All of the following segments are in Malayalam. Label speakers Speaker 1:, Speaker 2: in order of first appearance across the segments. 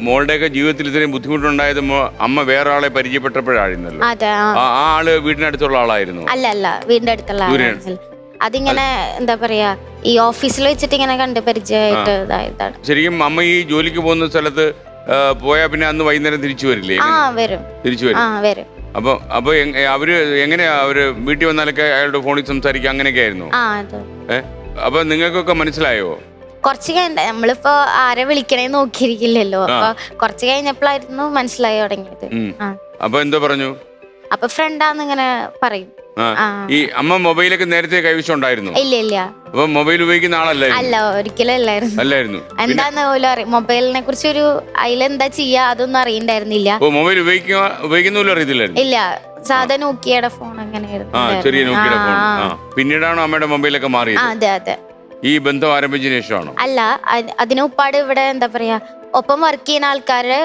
Speaker 1: മോളുടെയൊക്കെ ജീവിതത്തിൽ ഇത്രയും ബുദ്ധിമുട്ടുണ്ടായത് അമ്മ വേറെ ആളെ പരിചയപ്പെട്ടപ്പോഴായിരുന്നല്ലോ
Speaker 2: ആ.
Speaker 1: ആൾ വീടിനടുത്തുള്ള ആളായിരുന്നു.
Speaker 2: അല്ല അല്ല വീടിന്റെ അടുത്തുള്ള? അതിങ്ങനെ എന്താ പറയാ ഈ ഓഫീസിൽ വെച്ചിട്ട് ഇങ്ങനെ കണ്ട് പരിചയമായിട്ട് ഇതായതാണ്
Speaker 1: ശരിക്കും അമ്മ ഈ ജോലിക്ക് പോകുന്ന സ്ഥലത്ത് പോയാ പിന്നെ അന്ന് വൈകുന്നേരം തിരിച്ചു വരില്ലേ?
Speaker 2: ആ വരും.
Speaker 1: തിരിച്ചു വരും.
Speaker 2: ആ വരും.
Speaker 1: അപ്പൊ അപ്പൊ അവർ എങ്ങനെയാ അവർ വീട്ടിൽ വന്നാലൊക്കെ അയാളുടെ ഫോണിൽ സംസാരിക്കുക അങ്ങനെയൊക്കെ ആയിരുന്നു? അപ്പൊ നിങ്ങൾക്കൊക്കെ മനസ്സിലായോ?
Speaker 2: കുറച്ച് കഴിഞ്ഞ നമ്മളിപ്പോ ആരെ വിളിക്കണേ നോക്കിയിരിക്കില്ലല്ലോ. അപ്പൊ കുറച്ച് കഴിഞ്ഞപ്പോഴായിരുന്നു മനസ്സിലായി തുടങ്ങിയത്.
Speaker 1: അപ്പൊ എന്തോ പറഞ്ഞു?
Speaker 2: അപ്പൊ ഫ്രണ്ടാന്ന് ഇങ്ങനെ പറയും.
Speaker 1: ഈ അമ്മ മൊബൈലൊക്കെ നേരത്തെ കൈവശം ഉണ്ടായിരുന്നു
Speaker 2: ഇല്ല ഇല്ല.
Speaker 1: അപ്പൊ മൊബൈൽ ഉപയോഗിക്കുന്ന ആളല്ലായിരുന്നു?
Speaker 2: അല്ല ഒരിക്കലും അല്ലായിരുന്നു.
Speaker 1: അല്ലായിരുന്നു.
Speaker 2: എന്താന്ന് പോലും അറിയാം മൊബൈലിനെ കുറിച്ച് ഒരു അതിലെന്താ ചെയ്യാ അതൊന്നും അറിയണ്ടായിരുന്നില്ല.
Speaker 1: മൊബൈൽ ഉപയോഗിക്കുക ഉപയോഗിക്കുന്ന പോലും അറിയത്തില്ലായിരുന്നു?
Speaker 2: ഇല്ല സാധാ നോക്കിയുടെ ഫോൺ അങ്ങനെയായിരുന്നു.
Speaker 1: ചെറിയ നോക്കിയുടെ ഫോൺ. പിന്നീടാണോ അമ്മയുടെ മൊബൈലൊക്കെ മാറിയത്?
Speaker 2: അതെ അതെ.
Speaker 1: ഈ ബന്ധം ആരംഭിച്ചതിന് ശേഷമാണോ?
Speaker 2: അല്ല അതിനുപ്പാട് അതിന് ഉപ്പാട് ഇവിടെ എന്താ പറയാ ഒപ്പം വർക്ക് ചെയ്യുന്ന ആൾക്കാര്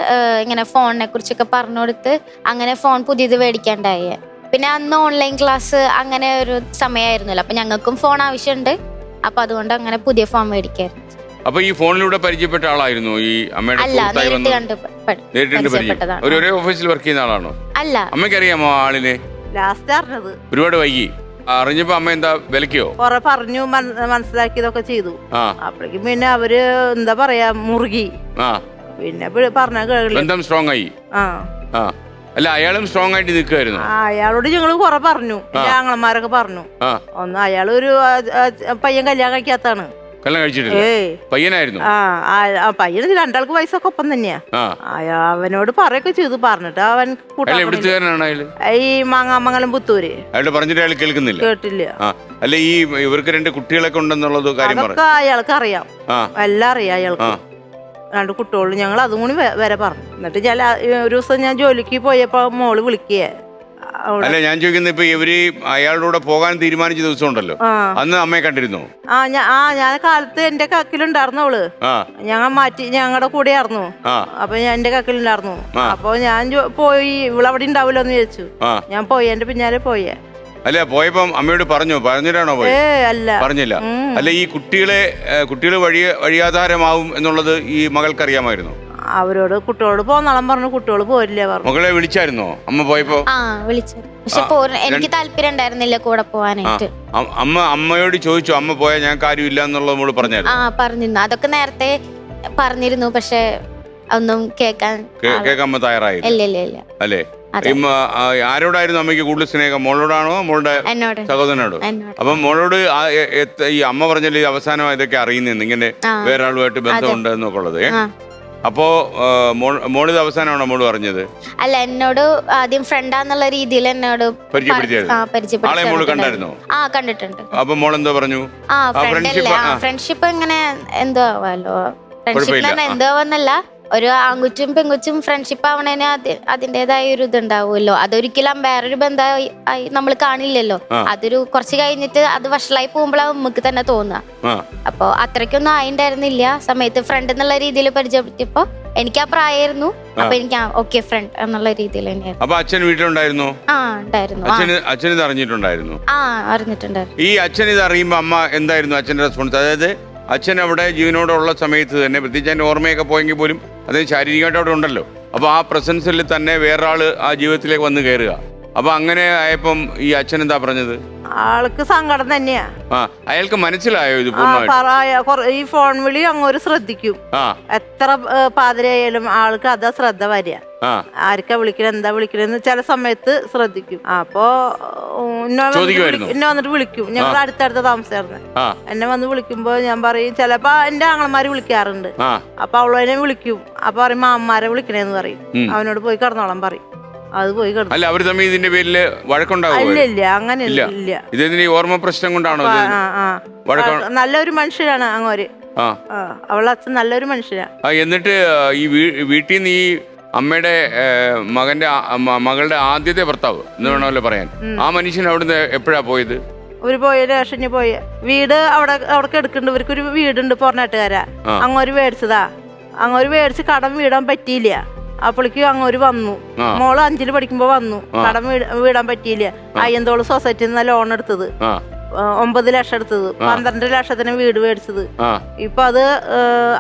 Speaker 2: ഇങ്ങനെ ഫോണിനെ കുറിച്ചൊക്കെ പറഞ്ഞു കൊടുത്ത് അങ്ങനെ ഫോൺ പുതിയത് മേടിക്കാണ്ടായി. പിന്നെ അന്ന് ഓൺലൈൻ ക്ലാസ് അങ്ങനെ ഒരു സമയമായിരുന്നല്ലോ അപ്പൊ ഞങ്ങൾക്കും ഫോൺ ആവശ്യമുണ്ട്. അപ്പൊ അതുകൊണ്ട് അങ്ങനെ പുതിയ ഫോൺ മേടിക്കായിരുന്നു.
Speaker 1: അപ്പൊ ഈ ഫോണിലൂടെ പരിചയപ്പെട്ട ആളായിരുന്നു ഈ അമ്മയുടെ
Speaker 2: നേരിട്ട്.
Speaker 1: ഒരു ഒരേ ഓഫീസിൽ വർക്ക് ചെയ്യുന്ന ആളാണോ?
Speaker 2: അല്ല.
Speaker 1: അമ്മയ്ക്ക് അറിയാമോ ആളിനെ?
Speaker 3: ലാസ്റ്റ് അറിഞ്ഞത്
Speaker 1: ഒരുപാട് വൈകി. അറിഞ്ഞപ്പോ അമ്മ എന്താ വിലക്കിയോ
Speaker 3: കൊറേ പറഞ്ഞു മനസ്സിലാക്കി മനസ്സിലാക്കിയതൊക്കെ ചെയ്തു. അപ്പോഴേക്കും പിന്നെ അവർ എന്താ പറയാ മുറുകി. പിന്നെ പറഞ്ഞ
Speaker 1: ബന്ധം സ്ട്രോങ് ആയി. അല്ല അയാളും സ്ട്രോങ് ആയിട്ട് നിൽക്കുമായിരുന്നു
Speaker 3: അയാളോട് ഞങ്ങൾ കൊറേ പറഞ്ഞു. ഞങ്ങളന്മാരൊക്കെ പറഞ്ഞു. ഒന്ന് അയാൾ ഒരു പയ്യൻ കല്യാണം കഴിക്കാത്താണ്
Speaker 1: കല്യാണം കഴിച്ചിട്ടില്ല?
Speaker 3: ഏയ്.
Speaker 1: പയ്യനായിരുന്നു?
Speaker 3: ആ ആ- ആ പയ്യന് രണ്ടാൾക്ക് വയസ്സൊക്കെ ഒപ്പം തന്നെയാ.
Speaker 1: ആ.
Speaker 3: അയാ അവനോട് പറയൊക്കെ ചെയ്തു പറഞ്ഞിട്ട് അവൻ
Speaker 1: അയാൾ എവിടുത്തുകാരനാണ്
Speaker 3: ഈ മാങ്ങാമംഗലം പുത്തൂര്.
Speaker 1: അയാളുടെ പറഞ്ഞിട്ട് അയാൾ കേൾക്കുന്നില്ല?
Speaker 3: കേട്ടില്ല.
Speaker 1: ആ അല്ല ഈ ഇവർക്ക് രണ്ട് കുട്ടികളൊക്കെ ഉണ്ടെന്നുള്ളത് കാര്യം
Speaker 3: അതൊക്കെ അയാൾക്ക് അറിയാം
Speaker 1: ആ.
Speaker 3: എല്ലാം അറിയാം അയാൾക്ക്. രണ്ട് കുട്ടികളും ഞങ്ങൾ അതും കൂടി വെ- വരെ പറഞ്ഞു. എന്നിട്ട് ഞാൻ ഒരു ദിവസം ഞാൻ ജോലിക്ക് പോയപ്പോ മോൾ വിളിക്കേ. അവിടെ
Speaker 1: അല്ല ഞാൻ ചോദിക്കുന്നത് ഇപ്പൊ ഇവർ അയാളുടെ കൂടെ പോകാൻ തീരുമാനിച്ച ദിവസം ഉണ്ടല്ലോ അന്ന് അമ്മയെ കണ്ടിരുന്നു?
Speaker 3: ആ ഞാൻ ആ ഞാൻ കാലത്ത് എന്റെ കക്കിലുണ്ടായിരുന്നു
Speaker 1: അവൾ.
Speaker 3: ഞങ്ങൾ മാറ്റി ഞങ്ങളുടെ കൂടെ
Speaker 1: ആയിരുന്നു
Speaker 3: അപ്പൊ ഞാൻ എന്റെ കക്കിലുണ്ടായിരുന്നു. അപ്പൊ ഞാൻ പോയി ഇവളവിടെ ഉണ്ടാവില്ല എന്ന് ചോദിച്ചു ഞാൻ പോയി എന്റെ പിന്നാലെ പോയേ.
Speaker 1: അല്ല പോയപ്പം അമ്മയോട് പറഞ്ഞു? പറഞ്ഞിട്ടാണോ പറഞ്ഞില്ല. അല്ല ഈ കുട്ടികളെ കുട്ടികൾ വഴി വഴിയാധാരമാവും എന്നുള്ളത് ഈ മകൾക്ക് അറിയാമായിരുന്നു?
Speaker 3: അവരോട് കുട്ടികളോട് പോന്നോളം പറഞ്ഞു കുട്ടികൾ പോരില്ല പറഞ്ഞു.
Speaker 1: മകളെ വിളിച്ചായിരുന്നോ? അമ്മ പോയപ്പോ?
Speaker 2: ആ വിളിച്ചു. പക്ഷെ പോര എനിക്ക് താല്പര്യം ഉണ്ടായിരുന്നില്ല കൂടെ പോവാനായിട്ട്.
Speaker 1: അ- അമ്മ അമ്മയോട് ചോദിച്ചു അമ്മ പോയാൽ ഞാൻ കാര്യമില്ല എന്നുള്ളത് നമ്മൾ പറഞ്ഞായിരുന്നു.
Speaker 2: ആ പറഞ്ഞിരുന്നു. അതൊക്കെ നേരത്തെ പറഞ്ഞിരുന്നു പക്ഷെ ഒന്നും കേക്കാൻ
Speaker 1: കേ-
Speaker 2: ആള്-
Speaker 1: കേൾക്കാൻ അമ്മ തയ്യാറായില്ല.
Speaker 2: ഇല്ല ഇല്ല ഇല്ല.
Speaker 1: അല്ലേ?
Speaker 2: അതെ.
Speaker 1: ഈ ആ, ആരോടായിരുന്നു അമ്മയ്ക്ക് കൂടുതൽ സ്നേഹം? മോളോടാണോ മോളുടെ
Speaker 2: എന്നോട്.
Speaker 1: സഹോദരനോടോ?
Speaker 2: എന്നോട്.
Speaker 1: അപ്പം മോളോട് ആ എ- എത്ത- ഈ അമ്മ പറഞ്ഞല്ലേ അവസാനം ഇതൊക്കെ അറിയുന്നു ഇങ്ങനെ
Speaker 2: ആ.
Speaker 1: വേറെ ആളുമായിട്ട് ബന്ധമുണ്ട് എന്നൊക്കെ ഉള്ളത്. ഏ?
Speaker 2: ആ.
Speaker 1: അപ്പോ മോളിത് അവസാനമാണോ മോൾ പറഞ്ഞത്?
Speaker 2: അല്ല എന്നോട് ആദ്യം ഫ്രണ്ടാന്നുള്ള രീതിയിൽ എന്നോട്.
Speaker 1: കണ്ടായിരുന്നോ?
Speaker 2: ആ കണ്ടിട്ടുണ്ട്.
Speaker 1: അപ്പൊ മോൾ എന്തോ പറഞ്ഞു.
Speaker 2: ഫ്രണ്ട്ഷിപ്പ് ഇങ്ങനെ എന്തോ ആവാലോ. ഫ്രണ്ട്ഷിപ്പ് എന്തോ ആവുന്നല്ല. ഒരു ആൺകുച്ചും പെൺകുച്ചും ഫ്രണ്ട്ഷിപ്പ് ആവണേന് അത് അതിന്റെതായ ഒരു ഇതുണ്ടാവുമല്ലോ. അതൊരിക്കലും വേറൊരു ബന്ധമായി ആയി നമ്മൾ കാണില്ലല്ലോ. അതൊരു കുറച്ച് കഴിഞ്ഞിട്ട് അത് വഷളായി പോകുമ്പോഴാണ് നമുക്ക് തന്നെ തോന്നുക.
Speaker 1: ആ.
Speaker 2: അപ്പൊ അത്രയ്ക്കൊന്നും ആയിണ്ടായിരുന്നില്ല. സമയത്ത് ഫ്രണ്ട് എന്നുള്ള രീതിയിൽ പരിചയപ്പെടുത്തിയപ്പോ എനിക്ക് ആ പ്രായമായിരുന്നു അപ്പൊ എനിക്ക് ഓക്കെ ഫ്രണ്ട് എന്നുള്ള രീതിയിൽ
Speaker 1: അപ്പൊ അച്ഛൻ വീട്ടിലുണ്ടായിരുന്നോ?
Speaker 2: ആ ഉണ്ടായിരുന്നു.
Speaker 1: അച്ഛൻ ഇത് അറിഞ്ഞിട്ടുണ്ടായിരുന്നു?
Speaker 2: ആ അറിഞ്ഞിട്ടുണ്ടായിരുന്നു.
Speaker 1: ഈ അച്ഛൻ ഇത് അറിയുമ്പോ അമ്മ എന്തായിരുന്നു അച്ഛന്റെ റെസ്പോൺസ് അതായത് അച്ഛൻ അവിടെ ജീവനോടുള്ള സമയത്ത് തന്നെ പ്രത്യേകിച്ച് എന്റെ ഓർമ്മയൊക്കെ പോയെങ്കിൽ പോലും അത് ശാരീരികമായിട്ട് അവിടെ ഉണ്ടല്ലോ. അപ്പോൾ ആ പ്രസൻസിൽ തന്നെ വേറൊരാൾ ആ ജീവിതത്തിലേക്ക് വന്ന് കയറുക. അപ്പൊ അങ്ങനെ ആയപ്പം ഈ അച്ഛൻ എന്താ പറഞ്ഞത്?
Speaker 3: ആൾക്ക് സങ്കടം തന്നെയാ.
Speaker 1: ആ അയാൾക്ക് മനസ്സിലായോ ഇത്
Speaker 3: ഈ ഫോൺ വിളി അങ്ങോട്ട് ശ്രദ്ധിക്കും. എത്ര പാതിരായാലും പാതിരയായാലും ആൾക്ക് അതാ ശ്രദ്ധ വരിക. ആർക്കാ വിളിക്കണ എന്താ വിളിക്കണെന്ന് ചില സമയത്ത് ശ്രദ്ധിക്കും. അപ്പോ വന്നിട്ട്? എന്നെ വന്നിട്ട് വിളിക്കും. ഞങ്ങൾ അടുത്തടുത്ത താമസമായിരുന്നു
Speaker 1: ആ.
Speaker 3: എന്നെ വന്ന് വിളിക്കുമ്പോ ഞാൻ പറയും ചിലപ്പോ എന്റെ ആങ്ങളമാര് വിളിക്കാറുണ്ട്. അപ്പൊ അവൾ എന്നെ വിളിക്കും. അപ്പൊ പറയും മാമ്മമാരെ വിളിക്കണേന്ന് പറയും. അവനോട് പോയി കിടന്നോളാൻ പറയും. അത് പോയി കിടന്നു.
Speaker 1: അല്ല അവർ തമ്മിൽ ഇതിന്റെ പേരിൽ വഴക്കുണ്ടാവില്ല
Speaker 3: ഇല്ല അങ്ങനെ
Speaker 1: ഇല്ല. ഓർമ്മ പ്രശ്നം കൊണ്ടാണോ
Speaker 3: നല്ലൊരു മനുഷ്യരാണ് അങ്ങോര്.
Speaker 1: ആ.
Speaker 3: ആ അവളെ നല്ലൊരു
Speaker 1: മനുഷ്യരാ എന്നിട്ട് ഈ വീട്ടിൽ നിന്ന് ഈ അമ്മയുടെ മകന്റെ മകളുടെ ആദ്യത്തെ ഭർത്താവ് എന്ന് വേണമല്ലോ പറയാൻ. ആ മനുഷ്യൻ അവിടുന്ന് എപ്പോഴാ പോയത്?
Speaker 3: ഒരു പോയ റേഷന് പോയ. വീട് അവിടെ അവർക്ക് എടുക്കുന്നുണ്ട്. ഇവർക്ക് ഒരു വീടുണ്ട് പൊറനാട്ടുകാരാ. അങ്ങൊരു മേടിച്ചതാ. അങ്ങോര് മേടിച്ച് കടം വീടാൻ പറ്റിയില്ല. അപ്പോഴേക്ക് അങ്ങൊരു വന്നു. മോൾ അഞ്ചിൽ പഠിക്കുമ്പോ വന്നു. കടം വീടാൻ പറ്റിയില്ല. അയ്യന്തോൾ സൊസൈറ്റിയിൽ നിന്ന് ലോൺ എടുത്തത്. ഒമ്പത് ലക്ഷം എടുത്തത്. പന്ത്രണ്ട് ലക്ഷത്തിന് വീട് മേടിച്ചത്. ഇപ്പൊ അത്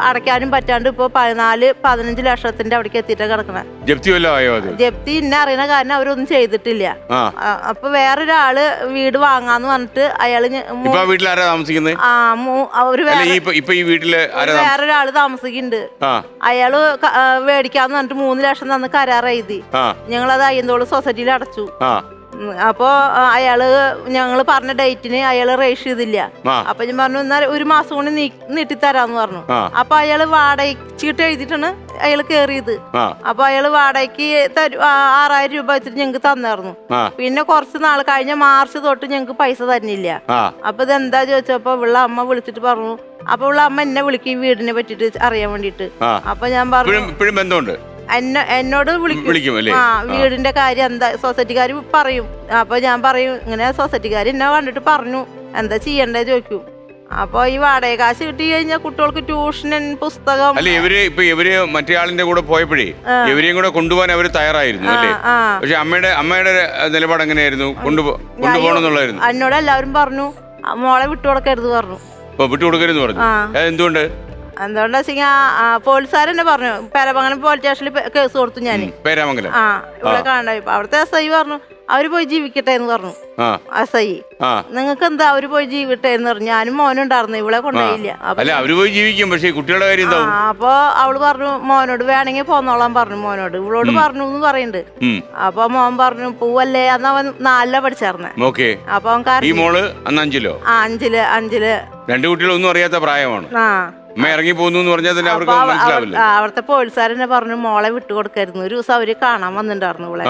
Speaker 3: അടയ്ക്കാനും പറ്റാണ്ട് ഇപ്പൊ പതിനാല് പതിനഞ്ച് ലക്ഷത്തിന്റെ അവിടേക്ക് എത്തിയിട്ടാ കിടക്കണേ.
Speaker 1: ജപ്തി
Speaker 3: ജപ്തി ഇന്ന അറിയണ കാരണം അവരൊന്നും ചെയ്തിട്ടില്ല. അപ്പൊ വേറൊരാൾ വീട് വാങ്ങാന്ന് പറഞ്ഞിട്ട്
Speaker 1: അയാൾ
Speaker 3: വേറൊരാൾ താമസിക്കുന്നുണ്ട്. അയാൾ മേടിക്കാന്ന് പറഞ്ഞിട്ട് മൂന്ന് ലക്ഷം തന്ന് കരാർ എഴുതി.
Speaker 1: ഞങ്ങൾ
Speaker 3: ഞങ്ങളത് അയ്യന്തോൾ സൊസൈറ്റിയിൽ അടച്ചു. ഉം, അയാൾ ഞങ്ങൾ പറഞ്ഞ ഡേറ്റിന് അയാൾ റേഷ് ചെയ്തില്ല. അപ്പൊ ഞാൻ പറഞ്ഞു എന്നാൽ ഒരു മാസം കൊണ്ട് നീട്ടിത്തരാന്ന് പറഞ്ഞു. അപ്പൊ അയാൾ വാടകച്ചിട്ട് എഴുതിട്ടാണ് എഴുതിയിട്ടാണ് അയാൾ കേറിയത്. അപ്പൊ അയാൾ വാടകയ്ക്ക് ആറായിരം രൂപ വെച്ചിട്ട് ഞങ്ങക്ക് തന്നായിരുന്നു. പിന്നെ കുറച്ച് നാൾ കഴിഞ്ഞ മാർച്ച് തൊട്ട് ഞങ്ങക്ക് പൈസ
Speaker 1: തന്നില്ല
Speaker 3: അപ്പൊ ഇതെന്താ ചോദിച്ചപ്പോ ഉള്ള അമ്മ വിളിച്ചിട്ട് പറഞ്ഞു അപ്പൊ ഉള്ള അമ്മ എന്നെ വിളിക്കും വീടിനെ പറ്റിട്ട് അറിയാൻ വേണ്ടിട്ട് അപ്പൊ ഞാൻ പറഞ്ഞു എന്നെ എന്നോട് വിളിക്കും. ആ വീടിന്റെ കാര്യം എന്താ സൊസൈറ്റിക്കാർ പറയും. അപ്പൊ ഞാൻ പറയും ഇങ്ങനെ സൊസൈറ്റിക്കാർ എന്നെ കണ്ടിട്ട് പറഞ്ഞു. എന്താ ചെയ്യണ്ടേ? ചോദിക്കും. അപ്പൊ ഈ വാടക കാശ് കിട്ടി കഴിഞ്ഞാൽ കുട്ടികൾക്ക് ട്യൂഷൻ പുസ്തകം.
Speaker 1: അല്ല ഇവർ ഇപ്പൊ ഇവർ മറ്റേ ആളിന്റെ കൂടെ പോയപ്പോഴേ ഇവരെയും കൂടെ കൊണ്ടുപോകാൻ അവർ തയ്യാറായിരുന്നു അല്ലേ? പക്ഷെ അമ്മയുടെ അമ്മയുടെ നിലപാട് എങ്ങനെയായിരുന്നു? കൊണ്ടുപോകണമെന്നുള്ളായിരുന്നു
Speaker 3: എന്നോട് എല്ലാവരും പറഞ്ഞു മോളെ വിട്ടുകൊടുക്കരുത് പറഞ്ഞു.
Speaker 1: വിട്ടുകൊടുക്കരുത് പറഞ്ഞു. എന്തുകൊണ്ട്
Speaker 3: എന്തുകൊണ്ടാ വെച്ചാ പോലീസുകാർ തന്നെ പറഞ്ഞു. പേരമംഗലം പോലീസ് സ്റ്റേഷനിൽ കേസ് കൊടുത്തു ഞാൻ
Speaker 1: പേരാമംഗലം.
Speaker 3: ആ ഇവിടെ കാണാൻ അവിടുത്തെ എസ് ഐ പറഞ്ഞു അവർ പോയി ജീവിക്കട്ടെ എന്ന് പറഞ്ഞു. എസ് ഐ നിങ്ങൾക്ക് എന്താ അവർ പോയി ജീവിക്കട്ടെ എന്ന് പറഞ്ഞു. ഞാനും മോനും ഉണ്ടായിരുന്നു ഇവിടെ കൊണ്ടുപോയില്ല.
Speaker 1: അവർ പോയി ജീവിക്കും പക്ഷേ കുട്ടികളുടെ കാര്യം
Speaker 3: അപ്പൊ അവൾ പറഞ്ഞു മോനോട് വേണമെങ്കിൽ പോന്നോളാൻ പറഞ്ഞു മോനോട്. ഇവളോട് പറഞ്ഞു എന്ന് പറയുന്നുണ്ട് അപ്പൊ മോൻ പറഞ്ഞു പൂവല്ലേ അന്ന് അവൻ നാലില പഠിച്ചാർന്നെ. അപ്പൊ അവൻ
Speaker 1: അഞ്ചിലോ?
Speaker 3: ആ അഞ്ചിൽ അഞ്ചിൽ.
Speaker 1: രണ്ടു കുട്ടികളൊന്നും അറിയാത്ത പ്രായമാണ്?
Speaker 3: ആ.
Speaker 1: അമ്മ ഇറങ്ങി പോകുന്നു എന്ന് പറഞ്ഞാൽ തന്നെ അവർക്ക് മനസ്സിലാവില്ല
Speaker 3: അവിടുത്തെ പോലീസുകാരനെ പറഞ്ഞു മോളെ വിട്ടുകൊടുക്കരുന്നു ഒരു ദിവസം അവർ കാണാൻ വന്നിട്ടുണ്ടായിരുന്നു ഇവിടെ.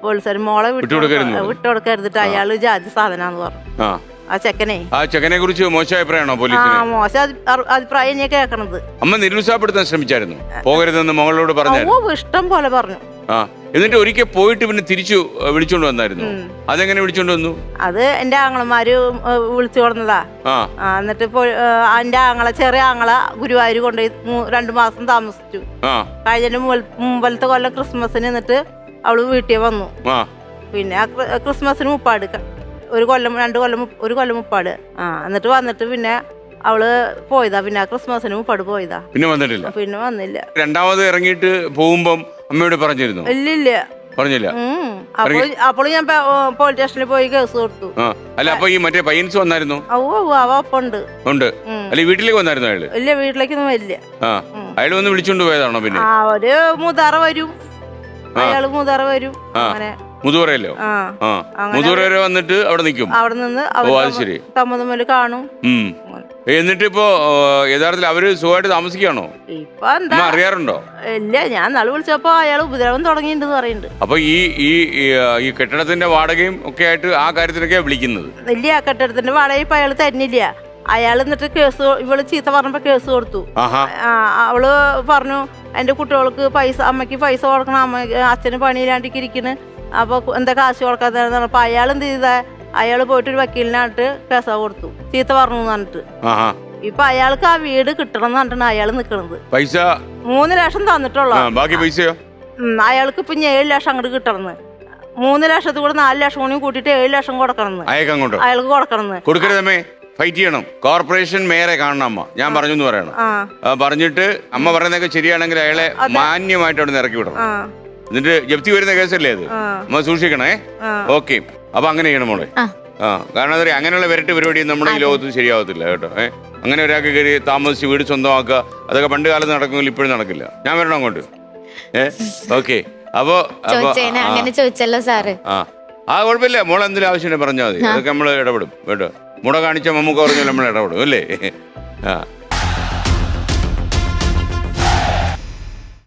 Speaker 3: പോലീസുകാരൻ മോളെ
Speaker 1: വിട്ടുകൊടുക്കരുത്.
Speaker 3: വിട്ടുകൊടുക്കരുതിട്ട് അയാൾ ജാതി സാധനാന്ന് പറഞ്ഞു.
Speaker 1: ആ.
Speaker 3: ചെക്കനെ.
Speaker 1: ആ ചെക്കനെ കുറിച്ച് മോശം അഭിപ്രായമാണോ
Speaker 3: ആ
Speaker 1: പോലീസിന്
Speaker 3: മോശം അഭിപ്രായം ഞാൻ കേൾക്കണത്.
Speaker 1: അമ്മ നിരുത്സാഹപ്പെടുത്താൻ ശ്രമിച്ചായിരുന്നു. പോകരുതെന്ന് മകളോട്
Speaker 3: പറഞ്ഞു ഇഷ്ടം പോലെ പറഞ്ഞു.
Speaker 1: ആ. എന്നിട്ട് ഒരിക്കൽ പോയിട്ട് പിന്നെ തിരിച്ചു വിളിച്ചോണ്ട് വന്നായിരുന്നു. അതെങ്ങനെ വിളിച്ചോണ്ട് വന്നു?
Speaker 3: അത് എന്റെ ആങ്ങളമാര് വിളിച്ചു കൊടുന്നതാ എന്നിട്ട് ഇപ്പോൾ എന്റെ ആങ്ങളെ ചെറിയ ആങ്ങള ഗുരുവായൂർ കൊണ്ടുപോയി രണ്ടു മാസം താമസിച്ചു. കഴിഞ്ഞ മുമ്പലത്തെ കൊല്ലം ക്രിസ്മസിന് എന്നിട്ട് അവൾ വീട്ടിൽ വന്നു. പിന്നെ ക്രിസ്മസിന് മുപ്പാട് ഒരു കൊല്ലം രണ്ട് കൊല്ലം ഒരു കൊല്ലം മുപ്പാട്. ആ എന്നിട്ട് വന്നിട്ട് പിന്നെ അവൾ പോയതാ. പിന്നെ ക്രിസ്മസിന് മുപ്പാട് പോയതാ.
Speaker 1: പിന്നെ വന്നിട്ടില്ല.
Speaker 3: പിന്നെ വന്നില്ല.
Speaker 1: രണ്ടാമത് ഇറങ്ങിയിട്ട് പോകുമ്പം അമ്മയോട് പറഞ്ഞിരുന്നു?
Speaker 3: ഇല്ല ഇല്ല
Speaker 1: പറഞ്ഞില്ല.
Speaker 3: അപ്പോൾ അപ്പോൾ ഞാൻ പോലീസ് സ്റ്റേഷനിൽ പോയി കേസ് കൊടുത്തു.
Speaker 1: അല്ല അപ്പൊ ഈ മറ്റേ പയ്യൻസ് വന്നായിരുന്നു? ഉണ്ട്.
Speaker 3: ഉണ്ട്.
Speaker 1: അല്ല വീട്ടിലേക്ക് വന്നായിരുന്നു അയാൾ?
Speaker 3: ഇല്ല വീട്ടിലേക്കൊന്നും വരില്ല.
Speaker 1: അയാൾ വന്ന് വിളിച്ചോണ്ട് പോയതാണോ പിന്നെ?
Speaker 3: ഒരു മുതാറ വരും. അയാൾ മുതാറ വരും. അങ്ങനെ.
Speaker 1: മുതുവറയല്ലോ?
Speaker 3: ആ.
Speaker 1: ആ.
Speaker 3: അങ്ങനെ
Speaker 1: മുതുവറ വരെ വന്നിട്ട് അവിടെ നിൽക്കും?
Speaker 3: അവിടെ നിന്ന് തമ്മിൽ തമ്മിൽ കാണും.
Speaker 1: ഉം എന്നിട്ട് ഇപ്പോ യഥാർത്ഥത്തിൽ അവർ സുഖമായിട്ട് താമസിക്കുകയാണോ?
Speaker 3: ഇപ്പൊ എന്താ?
Speaker 1: അറിയാറുണ്ടോ?
Speaker 3: ഇല്ല ഞാൻ നാളെ വിളിച്ചപ്പോ അയാൾ ഉപദ്രവം തുടങ്ങിയിട്ടുണ്ടെന്ന് പറയുന്നുണ്ട്
Speaker 1: അപ്പൊ ഈ ഈ ഈ, കെട്ടിടത്തിന്റെ വാടകയും ഒക്കെ ആയിട്ട് ആ കാര്യത്തിനൊക്കെ വിളിക്കുന്നത്?
Speaker 3: ഇല്ല കെട്ടിടത്തിന്റെ വാടക ഇപ്പൊ അയാൾ തരുന്നില്ല. അയാൾ എന്നിട്ട് കേസ് ഇവൾ ചീത്ത പറഞ്ഞപ്പോ കേസ് കൊടുത്തു. അവൾ പറഞ്ഞു എന്റെ കുട്ടികൾക്ക് പൈസ അമ്മയ്ക്ക് പൈസ കൊടുക്കണം അമ്മ അച്ഛന് പണിയില്ലാണ്ടിരിക്കണ്. അപ്പൊ എന്താ കാശ് കൊടുക്കാത്ത അപ്പൊ അയാൾ എന്ത് ചെയ്ത? അയാൾ പോയിട്ട് ഒരു വക്കീലിനായിട്ട് കേസ കൊടുത്തു. ചീത്ത പറഞ്ഞു എന്ന് പറഞ്ഞിട്ട്. ഇപ്പൊ അയാൾക്ക് ആ വീട് കിട്ടണം എന്ന് പറഞ്ഞിട്ടാണ് അയാൾ നിക്കണത്.
Speaker 1: പൈസ?
Speaker 3: മൂന്ന് ലക്ഷം തന്നിട്ടുള്ളൂ.
Speaker 1: ബാക്കി പൈസയോ?
Speaker 3: അയാൾക്ക് ഇപ്പൊ ഏഴ് ലക്ഷം അങ്ങോട്ട് കിട്ടണമെന്ന് മൂന്ന് ലക്ഷത്തിൽ കൂടെ നാല് ലക്ഷം കൂടി കൂട്ടിയിട്ട് ഏഴ് ലക്ഷം
Speaker 1: കൊടുക്കണം
Speaker 3: അയാൾക്ക് കൊടുക്കണം
Speaker 1: കൊടുക്കരുതമ്മേ ഫൈറ്റ് ചെയ്യണം. കോർപ്പറേഷൻ മേയറെ കാണണം അമ്മ. ഞാൻ പറഞ്ഞു എന്ന് പറയണം. പറഞ്ഞിട്ട് അമ്മ പറയുന്നതൊക്കെ ശരിയാണെങ്കിൽ അയാളെ മാന്യമായിട്ട് അവിടെ നിന്ന് ഇറക്കി വിടണം. എന്നിട്ട് ജപ്തി വരുന്ന കേസല്ലേ അത്? അമ്മ സൂക്ഷിക്കണേ. ഓക്കെ. അപ്പൊ അങ്ങനെ ചെയ്യണം മോളെ.
Speaker 2: ആ.
Speaker 1: കാരണം അതെ അങ്ങനെയുള്ള വിരട്ട് പരിപാടി നമ്മുടെ ഈ ലോകത്ത് ശരിയാവത്തില്ല കേട്ടോ. ഏഹ് അങ്ങനെ ഒരാൾക്ക് കയറി താമസിച്ച് വീട് സ്വന്തമാക്കുക അതൊക്കെ പണ്ട് കാലത്ത് നടക്കുമെങ്കിൽ ഇപ്പോഴും നടക്കില്ല. ഞാൻ വരണം അങ്ങോട്ട്. ഏഹ് ഓക്കെ. അപ്പോ
Speaker 2: അങ്ങനെ ചോദിച്ചല്ലോ സാറ്.
Speaker 1: ആ. ആ കുഴപ്പമില്ല. മോളെ എന്തെങ്കിലും ആവശ്യമുണ്ടെങ്കിൽ പറഞ്ഞാൽ മതി. അതൊക്കെ നമ്മൾ ഇടപെടും. കേട്ടോ. മുട കാണിച്ച മമ്മൂക്ക പറഞ്ഞാൽ നമ്മൾ ഇടപെടും അല്ലേ? ആ.